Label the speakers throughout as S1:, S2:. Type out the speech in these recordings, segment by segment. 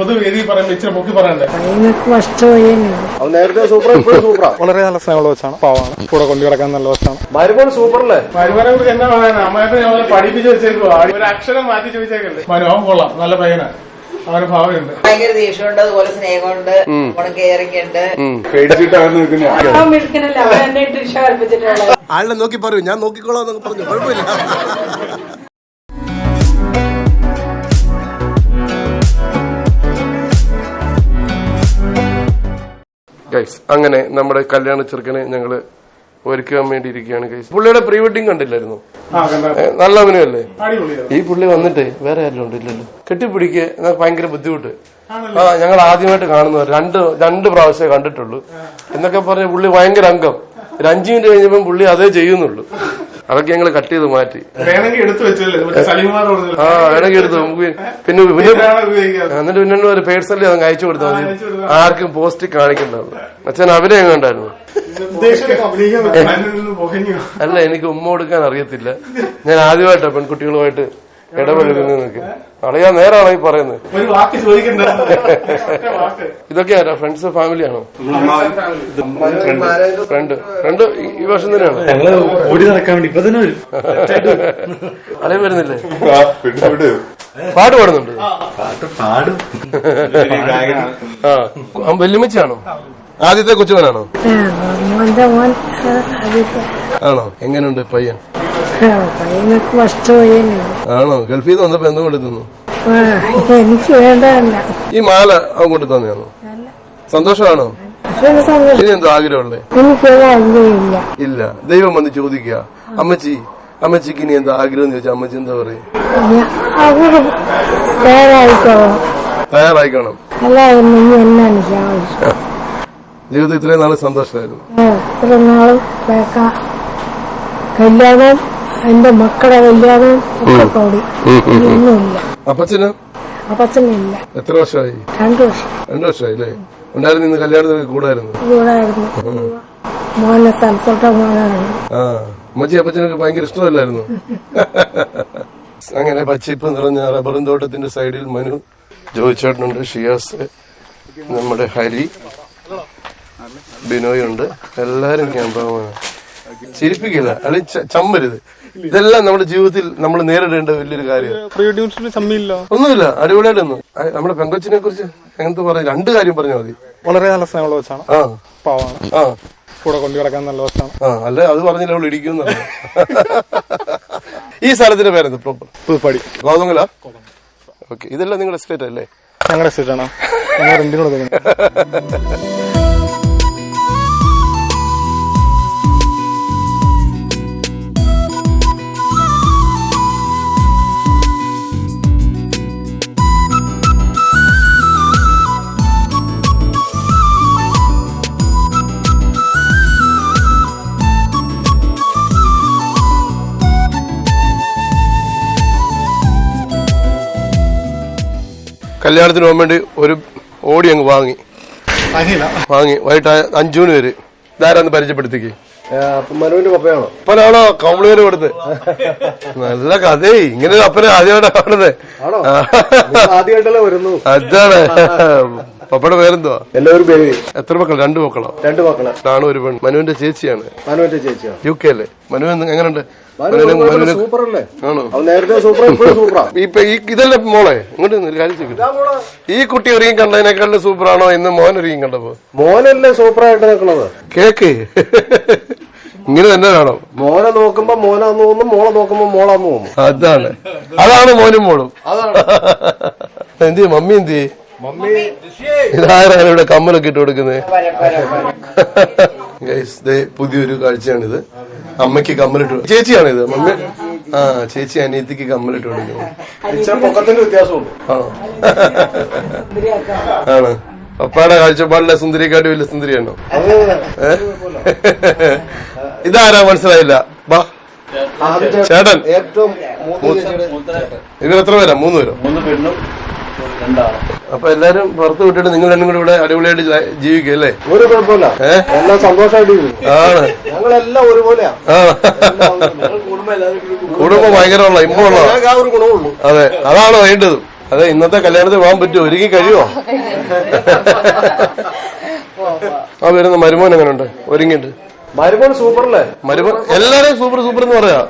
S1: പൊതുവേദി പറയുമ്പോൾ ഇച്ചിരി പൊക്കി പറയണ്ടേ
S2: അതിനൊക്കെ നഷ്ടമായി
S3: അവൻ നേരത്തെ സൂപ്പർ ഇപ്പോഴും സൂപ്പറാ.
S4: വളരെ നല്ല സ്നേഹമുള്ള വെച്ചാണ് പാവാണ് കൂടെ കൊണ്ടു കിടക്കാൻ നല്ല വെച്ചാണ്
S3: മരുമോൻ സൂപ്പറല്ലേ?
S1: മരുമോനെ കുറിച്ച് എന്നാ പറയാനാ? അമ്മയുടെ ഞങ്ങളെ പഠിപ്പിച്ച് വെച്ചേക്കുവാ. ഒരു അക്ഷരം മാറ്റി ചോദിച്ചേക്കല്ലേ? മനോഹം കൊള്ളാം. നല്ല പയ്യനാ. അവന് ഭാവമുണ്ട്
S5: ഭയങ്കര ദേഷ്യമുണ്ട് അതുപോലെ സ്നേഹമുണ്ട്. ഓണം കെയറിംഗ് ഉണ്ട്.
S2: മിടുക്കനല്ല. അവൻ എന്നെ ട്രിഷ കൽപ്പിച്ചിട്ടുള്ളത്
S3: ആളിനെ നോക്കി പറയൂ. ഞാൻ നോക്കിക്കോളാം പറഞ്ഞു. കുഴപ്പമില്ല.
S6: ഗൈസ് അങ്ങനെ നമ്മുടെ കല്യാണ ചെറുക്കനെ ഞങ്ങൾ ഒരുക്കാൻ വേണ്ടി ഇരിക്കുകയാണ് ഗൈസ് പുള്ളിയുടെ പ്രീ വെഡിങ് കണ്ടില്ലായിരുന്നു? നല്ല അഭിനയല്ലേ? ഈ പുള്ളി വന്നിട്ട് വേറെ ആരും ഉണ്ടല്ലോ കെട്ടിപ്പിടിക്കുക എന്നാ ഭയങ്കര ബുദ്ധിമുട്ട്. ആ ഞങ്ങൾ ആദ്യമായിട്ട് കാണുന്നവർ രണ്ട് രണ്ട് പ്രാവശ്യമേ കണ്ടിട്ടുള്ളൂ. എന്നൊക്കെ പറഞ്ഞ പുള്ളി ഭയങ്കര അംഗം. ഒരു അഞ്ചു മിനിറ്റ് കഴിഞ്ഞപ്പം പുള്ളി അതേ ചെയ്യുന്നുള്ളൂ. അതൊക്കെ ഞങ്ങൾ കട്ട് ചെയ്ത് മാറ്റി.
S1: വേണമെങ്കിൽ എടുത്തു
S6: ആ വേണമെങ്കിൽ എടുത്തു നമുക്ക് പിന്നെ. എന്നിട്ട് പിന്നെ ഒരു പേഴ്സണലി അതങ്ങ് അയച്ചു കൊടുത്താൽ മതി. ആർക്കും പോസ്റ്റ് കാണിക്കണ്ടത് അച്ഛൻ
S1: അവരെ നിന്ന് പുകഞ്ഞു.
S6: അല്ല എനിക്ക് ഉമ്മ കൊടുക്കാൻ അറിയത്തില്ല. ഞാൻ ആദ്യമായിട്ടാ പെൺകുട്ടികളുമായിട്ട് ഇടപെടുന്നതൊക്കെ അറിയാൻ നേരാണോ ഈ പറയുന്നത്?
S1: ഒരു വാക്ക് ചോദിക്കണ്ട? ഒറ്റ വാക്ക്.
S6: ഇതൊക്കെ ആരാ? ഫ്രണ്ട്സ് ഫാമിലിയാണോ ഫ്രണ്ട് ഫ്രണ്ട് ഈ- ഈ വർഷം തന്നെയാണോ?
S4: ഞങ്ങൾ ഓടി നടക്കാൻ വേണ്ടി ഇപ്പൊ തന്നെ വരും.
S6: വരുന്നില്ലേ? പാട്ട് പാടുന്നുണ്ട്.
S4: പാട്ട് പാടും.
S6: ആ വെല്ലുമിച്ചാണോ ആദ്യത്തെ കൊച്ചുമനാണോ
S2: അതിപ്പോ
S6: ആണോ? എങ്ങനെയുണ്ട് പയ്യൻ? ആണോ? ഗൾഫിൽ നിന്ന് വന്നപ്പോ എന്തും
S2: എനിക്ക് വേണ്ടതല്ല.
S6: ഈ മാല അവൻ കൊണ്ടു തന്നെയാണോ? സന്തോഷമാണോ? ഇനി എന്തോ ആഗ്രഹമുള്ളേ? ഇല്ല. ദൈവം വന്ന് ചോദിക്കുക. അമ്മച്ചി അമ്മച്ചിക്ക് ഇനി എന്താ ആഗ്രഹം ചോദിച്ചാൽ അമ്മച്ചി എന്താ പറയും? തയ്യാറായിക്കണം. ജീവിതത്തിൽ ഇത്രയും നാളെ സന്തോഷമായിരുന്നു.
S2: കല്യാണം എന്റെ മക്കളെ കല്യാണം ഒക്കെ കൂടി ഒന്നുമില്ല
S6: അപ്പച്ചന്?
S2: അപ്പച്ചനില്ല.
S6: എത്ര വർഷമായി?
S2: രണ്ടു വർഷം.
S6: രണ്ടു വർഷമായി അല്ലേ ഉണ്ടായിരുന്നു ഇന്ന് കല്യാണത്തിന് കൂടായിരുന്നു.
S2: കൂടായിരുന്നു. മോനെ സ്ഥലത്തോട്ട മോനായിരുന്നു
S6: ആ അമ്മച്ചി അപ്പച്ചനൊക്കെ ഭയങ്കര ഇഷ്ടമല്ലായിരുന്നു. അങ്ങനെ പച്ചിപ്പ് നിറഞ്ഞ റബ്ബറും തോട്ടത്തിന്റെ സൈഡിൽ മനു ജോയിച്ചേട്ടനുണ്ട് ഷിയാസ് നമ്മുടെ ഹരി ബിനോയ് ഉണ്ട്. എല്ലാരും ക്യാമ്പമാണ് ചിരിപ്പിക്കില്ല അല്ലെങ്കിൽ ചമ്മരുത്. ഇതെല്ലാം നമ്മുടെ ജീവിതത്തിൽ നമ്മൾ നേരിടേണ്ട വലിയൊരു കാര്യം. ഒന്നുമില്ല. അടിപൊളിയായിട്ടൊന്നും. നമ്മുടെ പെങ്കൊച്ചിനെ കുറിച്ച് എങ്ങനത്തെ പറയാം? രണ്ട് കാര്യം പറഞ്ഞാൽ മതി.
S4: വളരെ നല്ല സ്നേഹമുള്ള വെച്ചാണ്
S6: ആ.
S4: പാവാണ്.
S6: ആ.
S4: കൂടെ കൊണ്ടു കിടക്കാൻ നല്ല വെച്ചാണ്
S6: ആ അല്ലെ? അത് പറഞ്ഞില്ല അവൾ ഇടിക്കും ഈ സ്ഥലത്തിന്റെ പേരെന്ത്? പ്രോപ്പർ.
S4: പുതുപ്പാടി
S6: ഗോതങ്കല ഓക്കെ. ഇതെല്ലാം നിങ്ങളുടെ എസ്റ്റേറ്റ് അല്ലേ?
S4: ഞങ്ങളുടെ സീറ്റാണ് ഞങ്ങൾ റെന്റിന്
S6: കല്യാണത്തിന് പോകാൻ വേണ്ടി ഒരു ഓടി അങ്ങ് വാങ്ങി. വാങ്ങി. വൈകിട്ട് അഞ്ചു മണി വരെ. ഇതാരാന്ന് പരിചയപ്പെടുത്തിക്ക്?
S3: മനുവിന്റെ പപ്പയാണോ?
S6: അപ്പനാണോ? കമ്പിളിവര് കൊടുത്ത്. നല്ല കഥേ ഇങ്ങനെ അപ്പനെ ആദ്യമായിട്ടാണ് കാണുന്നത്. അതാണ്. പപ്പയുടെ പേരെന്തുവാ
S3: എല്ലാവരും പേര്.
S6: എത്ര മക്കൾ രണ്ട് മക്കളോ?
S3: രണ്ട് മക്കളോ.
S6: ആണ് ഒരു പെൺ മനുവിന്റെ ചേച്ചിയാണ്.
S3: മനുവിന്റെ ചേച്ചിയാണ്
S6: യു കെ അല്ലേ? മനു എന്ന് എങ്ങനെയുണ്ട് ഇതല്ലേ മോളെ? ഇങ്ങോട്ട് കാര്യം ചോദിക്കട്ടെ ഈ കുട്ടി ഒരുങ്ങി കണ്ടതിനേക്കാളും സൂപ്പറാണോ ഇന്ന് മോൻ ഒരുങ്ങി കണ്ടപ്പോ?
S3: മോനല്ലേ സൂപ്പറായിട്ട് നിൽക്കണത്?
S6: കേക്ക്. ഇങ്ങനെ തന്നെ വേണം
S3: മോനെ നോക്കുമ്പോ മോനാന്ന് തോന്നും മോളെ നോക്കുമ്പോ മോളാന്ന് തോന്നും
S6: അതാണ്. അതാണ് മോനും മോളും. എന്ത് ചെയ്യും? മമ്മി എന്ത് ചെയ്യും? ഇതാരാണ് ഇവിടെ കമ്മലൊക്കെ ഇട്ട് കൊടുക്കുന്നത് പുതിയൊരു കാഴ്ചയാണിത്. അമ്മയ്ക്ക് കമ്മലിട്ട് ചേച്ചിയാണിത്? മമ്മി ആ ചേച്ചി അനിയത്തിക്ക് കമ്മലിട്ട്
S3: വ്യത്യാസമുണ്ട്.
S6: ആണോ ആണ്. പപ്പായുടെ കാഴ്ചപ്പാടില്ല സുന്ദരിക്കാട്ടി വലിയ സുന്ദരിയാണോ? ഇതാരാ മനസ്സിലായില്ല?
S3: ബാ.
S6: ചേട്ടൻ.
S3: ഏറ്റവും
S6: നിങ്ങൾ എത്ര പേരാ? മൂന്ന് പേരോ?
S3: മൂന്ന് പെണ്ണും രണ്ടാണ്.
S6: അപ്പൊ എല്ലാരും പുറത്ത് വിട്ടിട്ട് നിങ്ങൾ രണ്ടും കൂടെ ഇവിടെ അടിപൊളിയായിട്ട് ജീവിക്കല്ലേ ജീവിക്കും അല്ലേ?
S3: ഒരു കുഴപ്പമില്ല. എല്ലാം സന്തോഷമായിട്ട്
S6: ആണ്.
S3: ഞങ്ങളെല്ലാം ഒരുപോലെയാ. കുടുംബം ഭയങ്കര ഒരു ഗുണമുള്ളൂ.
S6: അതെ അതാണ് വേണ്ടത്. അതെ ഇന്നത്തെ കല്യാണത്തിൽ പോകാൻ പറ്റുമോ? ഒരുങ്ങി കഴിയുമോ? ആ വരുന്ന മരുമോൻ എങ്ങനെയുണ്ട് ഒരുങ്ങിയിട്ട്
S3: മരുമോൻ സൂപ്പറല്ലേ?
S6: മരുമോൻ എല്ലാരെയും സൂപ്പർ സൂപ്പർ എന്ന് പറയാ.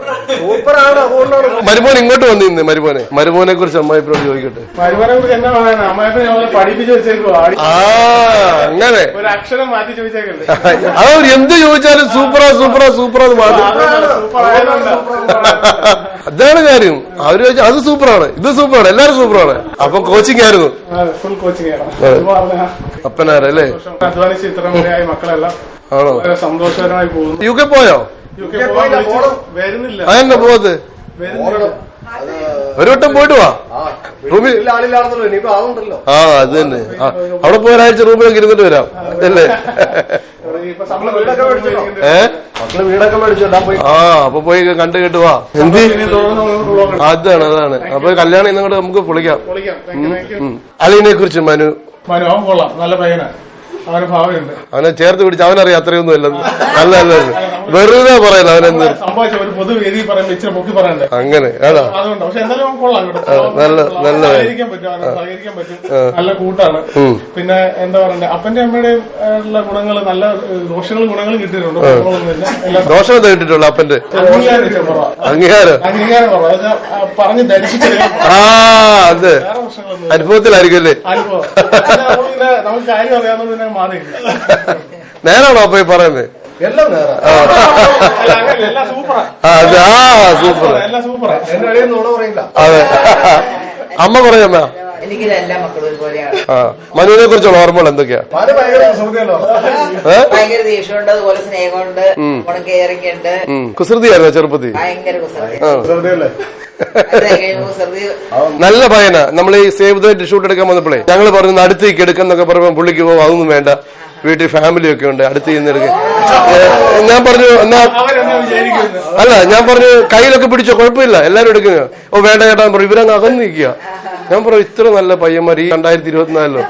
S3: സൂപ്പറാണ് അതുകൊണ്ടാണ്
S6: മരുമോൻ ഇങ്ങോട്ട് വന്നിരുന്നേ മരുമോനെ. മരുമോനെ കുറിച്ച് അമ്മായിപ്പിനോട് ചോദിക്കട്ടെ.
S1: മരുമോനെ കുറിച്ച് എന്താ പറയാനാ? അമ്മയപ്പനെ ഞങ്ങളെ പഠിപ്പിച്ച്
S6: ആ അങ്ങനെ.
S1: ഒരു അക്ഷരം മാറ്റി ചോദിച്ചേക്കല്ലേ?
S6: അതവർ എന്ത് ചോദിച്ചാലും സൂപ്പറാ സൂപ്പറാ സൂപ്പറാ എന്ന് മാറ്റും. അതാണ് കാര്യം. അവർ ചോദിച്ചാൽ അത് സൂപ്പറാണ് ഇത് സൂപ്പറാണ് എല്ലാരും സൂപ്പറാണ്. അപ്പൊ കോച്ചിങ് ആയിരുന്നു.
S1: ഫുൾ കോച്ചിങ് ആയിരുന്നു.
S6: അപ്പനാരല്ലേ?
S1: അധ്വാനിച്ച് ഇത്ര മക്കളെല്ലാം.
S6: ആണോ?
S1: സന്തോഷകരമായി പോകുന്നു.
S6: യു കെ പോയോ?
S1: യു കെ വരുന്നില്ല.
S6: അതെന്നെ പോകത്ത് ഒരു വട്ടം പോയിട്ട് വാ. റൂമിൽ ആ അത് തന്നെ. അവിടെ പോയി ഒരാഴ്ച റൂമിലൊക്കെ ഇരുന്നിട്ട് വരാം. അല്ലേ ആ അപ്പൊ പോയി കണ്ടു കേട്ട് വാ. എന്ത്. അതാണ് അതാണ്. അപ്പൊ കല്യാണം ഇന്നങ്ങോട്ട് നമുക്ക് പൊളിക്കാം. അലീനെ കുറിച്ച് മനു.
S1: മനു അവൻ കൊള്ളാം. നല്ല പയ്യനാ. അവന്
S6: ചേർത്ത് പിടിച്ച് അവനറിയാം അത്രയൊന്നും അല്ലെന്ന് നല്ല അല്ല. വെറുതെ പറയുന്നത് അവനെന്ത്
S1: പറയണ്ടേ
S6: അങ്ങനെ ആണോ
S1: പക്ഷെ എന്തായാലും കൊള്ളാം
S6: നല്ല- നല്ല
S1: അവന് നല്ല കൂട്ടാണ്. പിന്നെ എന്താ പറയണ്ടേ? അപ്പന്റെ അമ്മയുടെ ഗുണങ്ങൾ നല്ല ദോഷങ്ങളും ഗുണങ്ങളും കിട്ടിയിട്ടുണ്ട്.
S6: ദോഷം കിട്ടിയിട്ടുള്ള അപ്പന്റെ.
S1: അംഗീകാരം.
S6: അംഗീകാരം
S1: പറഞ്ഞ്
S6: ആ അത്. അനുഭവത്തിലായിരിക്കും അല്ലേ?
S1: അനുഭവം. നമുക്ക് കാര്യം അറിയാവുന്നത്
S6: നേരാണോ അപ്പൊ ഈ പറയുന്നത്?
S3: എല്ലാം നേരം
S1: എല്ലാം സൂപ്പറാ
S6: സൂപ്പർ
S1: എല്ലാം സൂപ്പറാ
S3: എന്നെ അടിയിൽ നുണ പറയില്ല.
S6: അതെ. അമ്മ പറയമ്മ
S5: എനിക്ക് എല്ലാ മക്കളും ഒരുപോലെയാണ്.
S6: ആ. മനുവിനെ കുറിച്ചുള്ള ഓർമ്മകൾ എന്തൊക്കെയാ?
S3: ഭയങ്കര
S5: ദേഷ്യമുണ്ട് അതുപോലെ സ്നേഹമുണ്ട് കെയറിംഗ് ഉണ്ട്.
S6: കുസൃതിയായിരുന്നോ ചെറുപ്പത്തിൽ?
S5: ഭയങ്കര കുസൃതി.
S6: നല്ല പയന നമ്മൾ ഈ സേവ് ദ ഷൂട്ട് എടുക്കാൻ വന്നപ്പോഴേ ഞങ്ങൾ പറഞ്ഞു അടുത്തേക്ക് എടുക്കുന്നൊക്കെ പറയുമ്പോൾ പുള്ളിക്ക് പോകും അതൊന്നും വേണ്ട. വീട്ടിൽ ഫാമിലി ഒക്കെ ഉണ്ട്. അടുത്ത് നിന്ന് ഞാൻ പറഞ്ഞു എന്നാ അല്ല ഞാൻ പറഞ്ഞു കയ്യിലൊക്കെ പിടിച്ചോ കുഴപ്പമില്ല. എല്ലാരും എടുക്കുക ഓ വേണ്ട ചേട്ടാ പറഞ്ഞു ഇവരങ്ങ് അകന്ന് നിൽക്കുക. ഞാൻ പറഞ്ഞു ഇത്ര നല്ല പയ്യന്മാർ ഈ രണ്ടായിരത്തി ഇരുപത്തിനാലിലോ.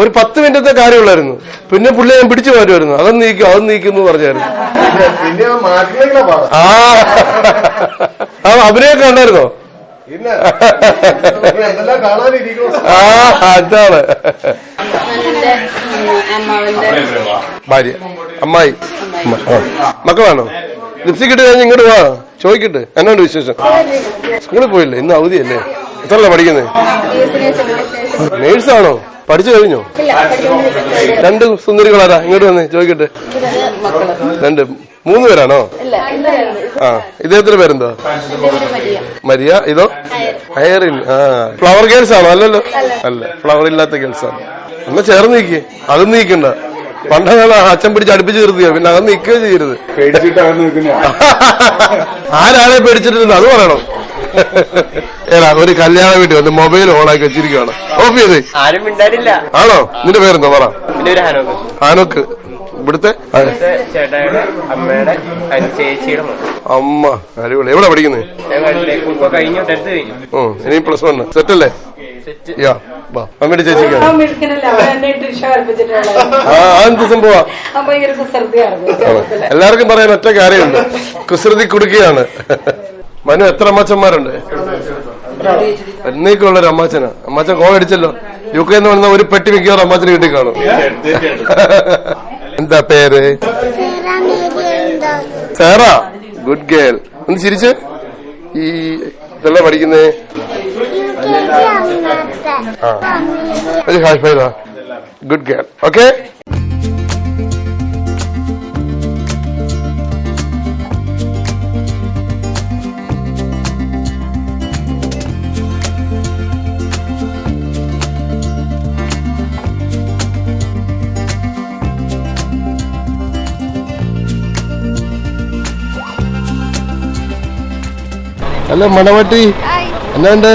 S6: ഒരു പത്ത് മിനിറ്റത്തെ കാര്യമുള്ളായിരുന്നു. പിന്നെ പുള്ളി ഞാൻ പിടിച്ചു മാറ്റുമായിരുന്നു. അതൊന്നും നീക്കും അകന്ന് നീക്കും എന്ന്
S3: പറഞ്ഞായിരുന്നു. ആ
S6: അഭിനയൊക്കെ ഉണ്ടായിരുന്നോ ആ അതാണ്. ഭാര്യ അമ്മായി. മക്കളാണോ? ലിപ്സ്റ്റിക് ഇട്ട് കഴിഞ്ഞ് ഇങ്ങോട്ട് വാ. ചോദിക്കട്ടെ. എന്നോട് വിശേഷം? സ്കൂളിൽ പോയില്ലേ? ഇന്ന് അവധിയല്ലേ? എത്രല്ല പഠിക്കുന്നത്? നേഴ്സാണോ? പഠിച്ചു കഴിഞ്ഞോ? രണ്ട് സുന്ദരികളാരാ? ഇങ്ങോട്ട് വന്നേ ചോദിക്കട്ടെ. രണ്ട് മൂന്ന് പേരാണോ? ആ ഇദ്ദേഹത്തിന്റെ പേരെന്തോ? മരിയ. ഇതോ? ഹയറിൻ. ആ ഫ്ലവർ ഗേൾസ് ആണോ? അല്ലല്ലോ. അല്ല ഫ്ലവർ ഇല്ലാത്ത ഗേൾസ് ആണ്. അന്ന് ചേർന്ന് നീക്കി. അതും നീക്കണ്ട. പണ്ടങ്ങനെ അച്ഛൻ പിടിച്ച് അടുപ്പിച്ച് നിർത്തിയ. പിന്നെ അത് നിൽക്കുകയോ ചെയ്യരുത്. ആരാളെ പേടിച്ചിട്ടില്ല അത് പറയണം. ഏടാ ഒരു കല്യാണ വീട്ടിൽ വന്ന് മൊബൈൽ ഓണാക്കി വെച്ചിരിക്കുകയാണ് ഓഫ് ചെയ്തേ.
S7: ആരും
S6: ആണോ? നിന്റെ പേരെന്തോ? പറ.
S7: ഹാനോക്ക്.
S6: ഇവിടുത്തെ ആ,
S7: ചേട്ടായുടെ അമ്മയുടെ ചേച്ചിയുടെ മോൻ.
S6: അമ്മ അടിപൊളി. എവിടെ പഠിക്കുന്നത്
S7: ഞാൻ കണ്ടിലേക്ക് ഇപ്പൊ കഴിഞ്ഞു ടെൻത്ത് കഴിഞ്ഞു.
S6: ഉം ഇനി പ്ലസ് വൺ സെറ്റ് അല്ലേ? യാ വാ. അമ്മയുടെ ആ സംഭവ എല്ലാവർക്കും പറയാൻ ഒറ്റ കാര്യമുണ്ട്. കുസൃതി കുടുക്കുകയാണ് മനു എത്ര അമ്മച്ചന്മാരുണ്ട്? എന്നേക്കുള്ള ഒരു അമ്മാച്ചനാ. അമ്മാച്ചൻ കോൾ അടിച്ചല്ലോ. യു കെ എന്ന് പറഞ്ഞ ഒരു പെട്ടി മിക്കവാറും അമ്മാച്ചന് കിട്ടി കാണും എന്താ പേര്? സേറ. ഗുഡ് ഗേൾ ഒന്ന് ചിരിച്ച്. ഈ ഇതല്ല പഠിക്കുന്നേ? Hi good girl okay hello മണവട്ടി. എന്നാണ്ട്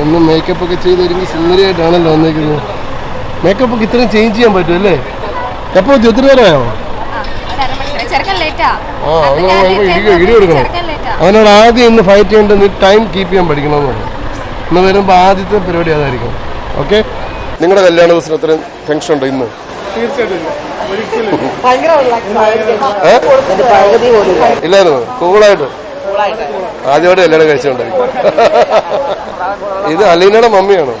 S6: ഇന്ന് മേക്കപ്പ് ഒക്കെ ചെയ്ത് ഒരുങ്ങി സുന്ദരിയായിട്ടാണല്ലോ വന്നേക്കുന്നത്. മേക്കപ്പ് ഒക്കെ ഇത്രയും ചേഞ്ച് ചെയ്യാൻ പറ്റും അല്ലേ? എപ്പോ ഒത്തിരി നേരമായോ?
S8: ചെറുക്കൻ ലേറ്റാ
S6: ആ. ഇടി കൊടുക്കണം. അവനോട് ആദ്യം ഇന്ന് ഫൈറ്റ് ചെയ്യേണ്ടത് ടൈം കീപ്പ് ചെയ്യാൻ പഠിക്കണമെന്ന് പറഞ്ഞു. ഇന്ന് വരുമ്പോൾ ആദ്യത്തെ പരിപാടി അതായിരിക്കും. ഓക്കെ നിങ്ങളുടെ കല്യാണ ദിവസം അത്രയും ടെൻഷൻ ഉണ്ടോ ഇന്ന്. ഇല്ലായിരുന്നു. കൂളായിട്ട് ആദ്യമായിട്ട് കല്യാണം കഴിച്ചുകൊണ്ടായി ഇത് അലീനയുടെ മമ്മിയാണോ?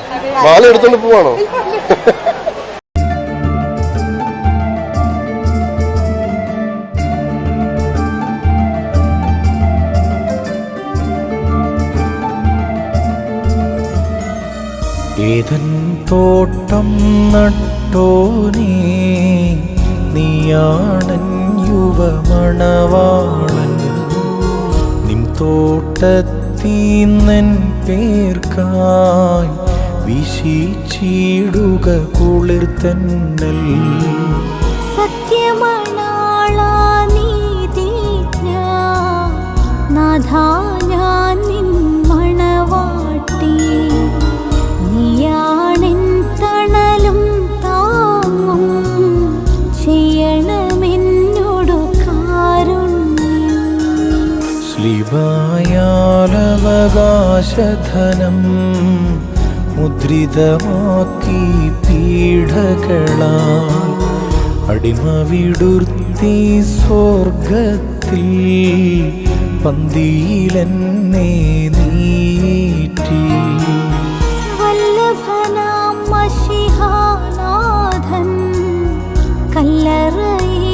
S6: മാല എടുത്തോണ്ട് പോവാണോ?
S9: ഏതൻ തോട്ടം നട്ടോനേ നീയാണൻ യുവമണവാളൻ. തോട്ടത്തീന്നൻ പേർക്കായി വിശിച്ചിടുക കുളിർ തന്നൽ
S8: സത്യമണാളാ നീതിജ്ഞ നാഥാ ഞാൻ
S9: ശ്ലിവായാലവകാശധനം മുദ്രിതമാക്കി പീഠകളാൽ അടിമ വിടുർത്തി സ്വർഗത്തിൽ പന്തിയിലെന്നെ നീറ്റി.
S8: വല്ലഭനാം മഷിഹാനാഥൻ കല്ലറയുന്നും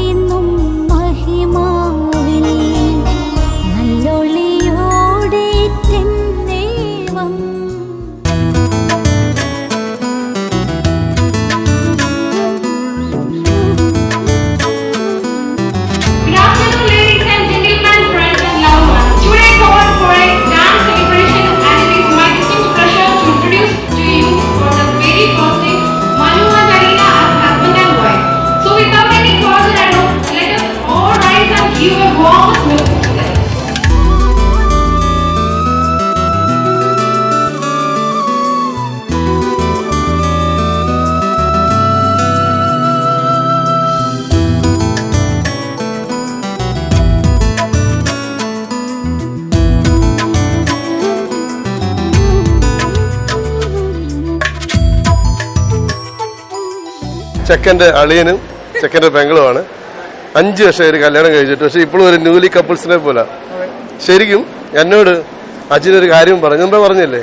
S6: ചെക്കന്റെ അളിയനും ചെക്കന്റെ പെങ്ങളുമാണ്. അഞ്ച് വർഷം ഒരു കല്യാണം കഴിച്ചിട്ട്. പക്ഷെ ഇപ്പോഴും ഒരു ന്യൂലി കപ്പിൾസിനെ പോലെ. ശരിക്കും എന്നോട് അച്ഛനൊരു കാര്യം പറഞ്ഞു. എന്താ പറഞ്ഞില്ലേ?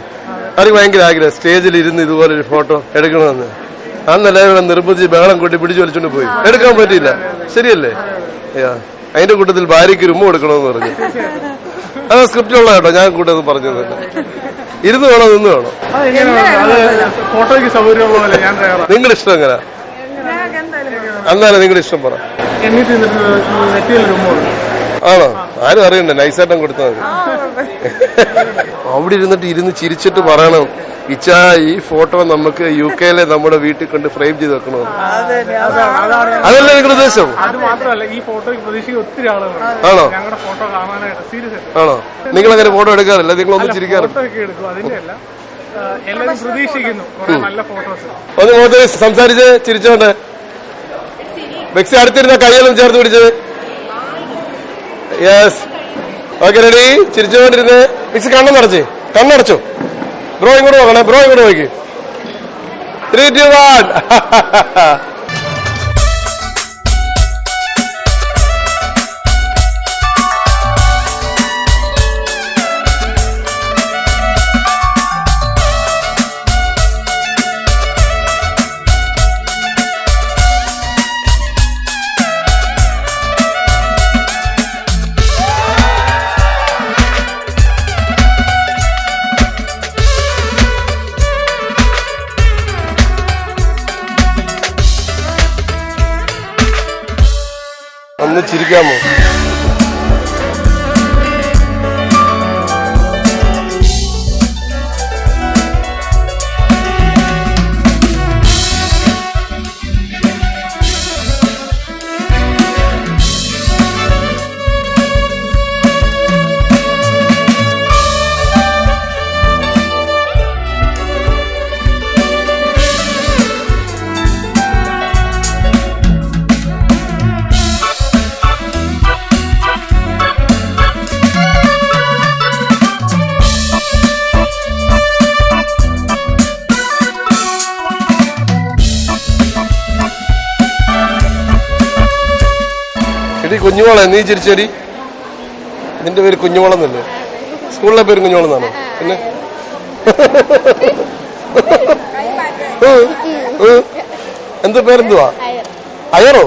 S6: അവർക്ക് ഭയങ്കര ആഗ്രഹം. സ്റ്റേജിൽ ഇരുന്ന് ഇതുപോലെ ഒരു ഫോട്ടോ എടുക്കണമെന്ന്. അന്നെല്ലാവരും ഇവിടെ നിർബന്ധിച്ച് ബഹളം കൂട്ടി പിടിച്ചു വലിച്ചോണ്ട് പോയി. എടുക്കാൻ പറ്റിയില്ല. ശരിയല്ലേ. അതിന്റെ കൂട്ടത്തിൽ ഭാര്യയ്ക്ക് ഒരു ഉമ്മ കൊടുക്കണമെന്ന് പറഞ്ഞു. അത് സ്ക്രിപ്റ്റിലുള്ള കേട്ടോ. ഞാൻ കൂട്ടത്തിൽ പറഞ്ഞത് ഇരുന്ന് വേണോ നിന്ന് വേണോ?
S1: ഫോട്ടോയ്ക്ക് സൗകര്യമുള്ള
S6: നിങ്ങളുടെ ഇഷ്ടം എങ്ങനെയാ? എന്നാലും നിങ്ങളുടെ ഇഷ്ടം പറ. ആണോ? ആരും അറിയണ്ട നൈസായിട്ടും കൊടുത്താൽ മതി. അവിടെ ഇരുന്നിട്ട് ഇരുന്ന് ചിരിച്ചിട്ട് പറയണം. ഇച്ചാ ഈ ഫോട്ടോ നമുക്ക് യു കെയിലെ നമ്മുടെ വീട്ടിൽ കൊണ്ട് ഫ്രെയിം ചെയ്ത് വെക്കണോ? അതല്ലേ നിങ്ങളുടെ ഉദ്ദേശം? ആണോ?
S1: ഫോട്ടോ കാണാനായിട്ട് സീരിയസ് ആയിട്ട്.
S6: ആണോ? നിങ്ങൾ അങ്ങനെ ഫോട്ടോ എടുക്കാറില്ല? നിങ്ങൾ ഒന്ന് ചിരിക്കാറുണ്ട് ഒന്ന് ഒക്കെ സംസാരിച്ച് അതിന്റെ ബെക്സി അടുത്തിരുന്ന കൈകളും ചേർത്ത് പിടിച്ചത്. യെസ് ഓക്കെ റെഡി ചിരിച്ചുകൊണ്ടിരുന്ന്. മിക്സ് കണ്ണടച്ച് കണ്ണടച്ചു ബ്രോ ഇങ്ങോട്ട് നോക്കണേ. ബ്രോ ഇങ്ങോട്ട് നോക്കി. ത്രീ ടു വൺ ഒന്ന് കുഞ്ഞുമോളെ നീ ചിരിച്ചടി. നിന്റെ പേര് കുഞ്ഞുമോളന്നല്ലേ? സ്കൂളിലെ പേര് കുഞ്ഞുമോളെന്നാണോ? പിന്നെ? ഉം, ഉം. എന്ത് പേരെന്തുവാ? അയറോ?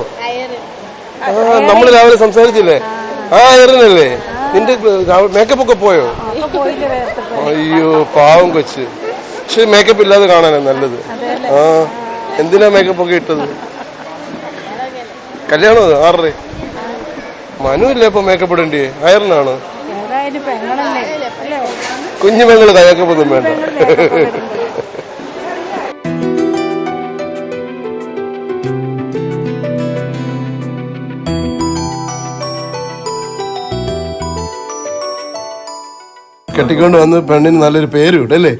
S6: ആ നമ്മൾ രാവിലെ സംസാരിച്ചില്ലേ? ആ അയറിനല്ലേ? നിന്റെ മേക്കപ്പ് ഒക്കെ പോയോ? അയ്യോ പാവം കൊച്ച്. പക്ഷെ മേക്കപ്പ് ഇല്ലാതെ കാണാനാ നല്ലത്. ആ എന്തിനാ മേക്കപ്പ് ഒക്കെ ഇട്ടത്? കല്യാണോ ആറേ ആറര മനു ഇല്ല ഇപ്പൊ മേക്കപ്പ് ഇടേണ്ടി? അയറിനാണ് കുഞ്ഞു പെങ്ങൾ മേക്കപ്പ് ഒന്നും വേണ്ട. കെട്ടിക്കൊണ്ട് വന്ന് പെണ്ണിന് നല്ലൊരു പേര് ഇടല്ലേ?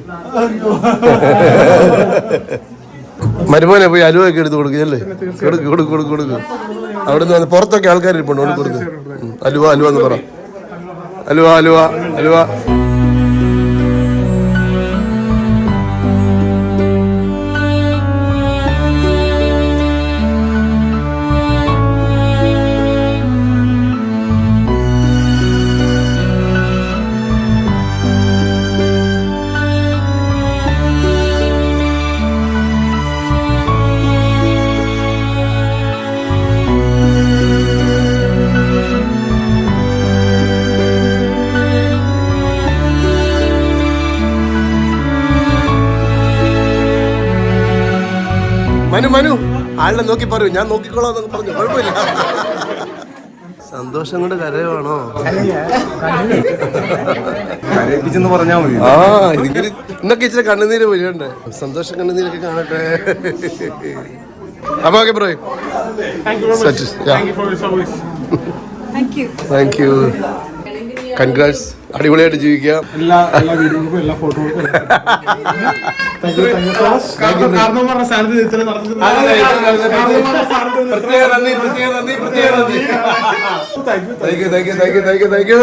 S6: മരുമോനെ പോയി അലുവൊക്കെ എടുത്ത് കൊടുക്കുകയല്ലേ കൊടുക്കും കൊടുക്ക് കൊടുക്ക് കൊടുക്ക്. അവിടെ നിന്ന് പുറത്തൊക്കെ ആൾക്കാർ ഇരിപ്പുണ്ട് അലുവ അലുവ എന്ന് പറ. അലുവ അലുവ അലുവ. ആളിനെ നോക്കി പറയൂ. ഞാൻ നോക്കിക്കോളാം എന്നൊക്കെ പറഞ്ഞു. കുഴപ്പമില്ല. സന്തോഷം കൊണ്ട് കരയുവാണോ?
S3: കരയിപ്പിച്ചെന്ന് പറഞ്ഞാ മതി.
S6: ആ എനിക്ക് ഇന്നൊക്കെ ഇച്ചിരി കണ്ണുനീര് വരികണ്ടേ സന്തോഷം കണ്ണുനീരൊക്കെ കാണട്ടെ. അപ്പൊ okay bro thank you congrats അടിപൊളിയായിട്ട് ജീവിക്കാം.
S4: എല്ലാ എല്ലാ വീഡിയോകൾക്കും ഫോട്ടോകൾക്കും
S6: thank you thank you thank you thank you thank you